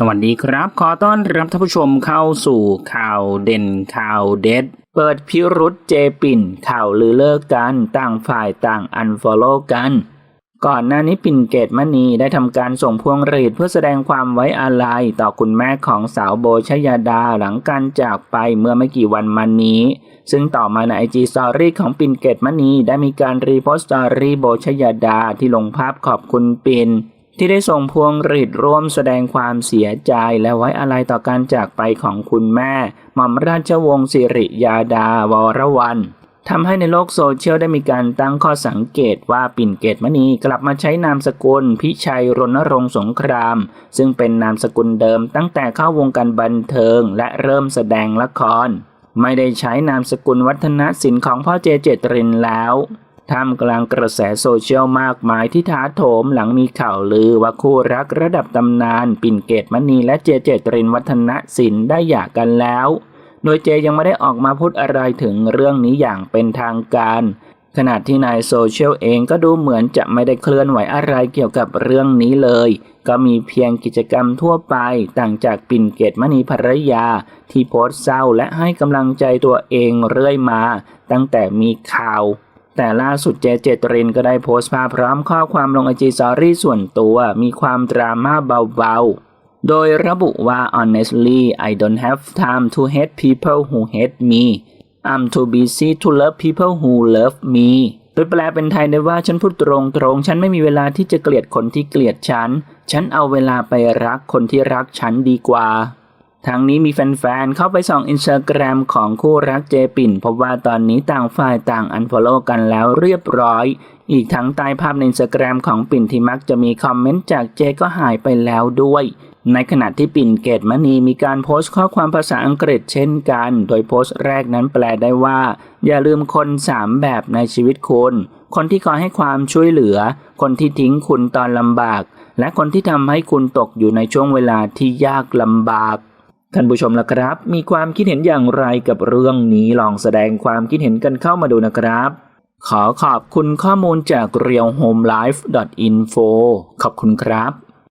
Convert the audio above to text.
สวัสดีครับ ขอต้อนรับท่านผู้ชมเข้าสู่ข่าวเด่นข่าวเด็ด เปิดพิรุษเจปิ่นข่าวลือเลิกกัน ต่างฝ่ายต่างอันฟอลโล่กัน ก่อนหน้านี้ปิ่นเกตมณีได้ทำการส่งพวงหรีดเพื่อแสดงความไว้อาลัยต่อคุณแม่ของสาวโบชยาดาหลังการจากไปเมื่อไม่กี่วันมานี้ ซึ่งต่อมาในไอจีสตอรี่ของปิ่นเกตมณีได้มีการรีโพสต์สตอรี่โบชยาดาที่ลงภาพขอบคุณปิ่น ที่ได้ส่งพวงหรีดร่วมแสดงความเสียใจและไว้อาลัยต่อการจากไปของคุณแม่ หม่อมราชวงศ์สิริยาดาวรวัน ทำให้ในโลกโซเชียลได้มีการตั้งข้อสังเกตว่าปิ่นเกตมณีกลับมาใช้นามสกุล พิชัยรณรงค์สงคราม ซึ่งเป็นนามสกุลเดิมตั้งแต่เข้าวงการบันเทิงและเริ่มแสดงละคร ไม่ได้ใช้นามสกุลวัฒนศิลป์ของพ่อเจเจตรินแล้ว ท่ามกลางกระแสโซเชียลมากมายที่ท้าโถมหลังมีข่าวลือว่าคู่รักระดับตำนาน ปิ่นเกตมณีและเจเจตรินวัฒนศิลป์ได้หย่ากันแล้ว โดยเจยังไม่ได้ออกมาพูดอะไรถึงเรื่องนี้อย่างเป็นทางการ ขณะที่นายโซเชียลเองก็ดูเหมือนจะไม่ได้เคลื่อนไหวอะไรเกี่ยวกับเรื่องนี้เลย ก็มีเพียงกิจกรรมทั่วไปต่างจากปิ่นเกตมณีภรรยา ที่โพสต์เศร้าและให้กำลังใจตัวเองเรื่อยมา ตั้งแต่มีข่าว แต่ล่าสุดเจเจตรินก็ได้โพสต์ภาพพร้อมข้อความลงไอจีสอรี่ส่วนตัวมีความดราม่าเบาๆ โดยระบุว่า honestly I don't have time to hate people who hate me I'm too busy to love people who love me โดยแปลเป็นไทยได้ว่าฉันพูดตรงๆ ฉันไม่มีเวลาที่จะเกลียดคนที่เกลียดฉัน ฉันเอาเวลาไปรักคนที่รักฉันดีกว่า ทั้งนี้มีแฟนๆ เข้าไปส่องอินสตาแกรมของคู่รักเจปิ่น พบว่าตอนนี้ต่างฝ่ายต่างอันฟอลโล่กันแล้วเรียบร้อย อีกทั้งใต้ภาพในอินสตาแกรมของปิ่นที่มักจะมีคอมเมนต์จากเจก็หายไปแล้วด้วย ในขณะที่ปิ่นเกตมณีมีการโพสต์ข้อความภาษาอังกฤษเช่นกัน โดยโพสต์แรกนั้นแปลได้ว่า อย่าลืมคนสามแบบในชีวิตคุณ คนที่คอยให้ความช่วยเหลือ คนที่ทิ้งคุณตอนลำบาก และคนที่ทำให้คุณตกอยู่ในช่วงเวลาที่ยากลำบาก ท่านผู้ชมล่ะครับ มีความคิดเห็นอย่างไรกับเรื่องนี้ลองแสดงความคิดเห็นกันเข้ามาดูนะครับ ขอขอบคุณข้อมูลจาก realhomelife.info ขอบคุณครับ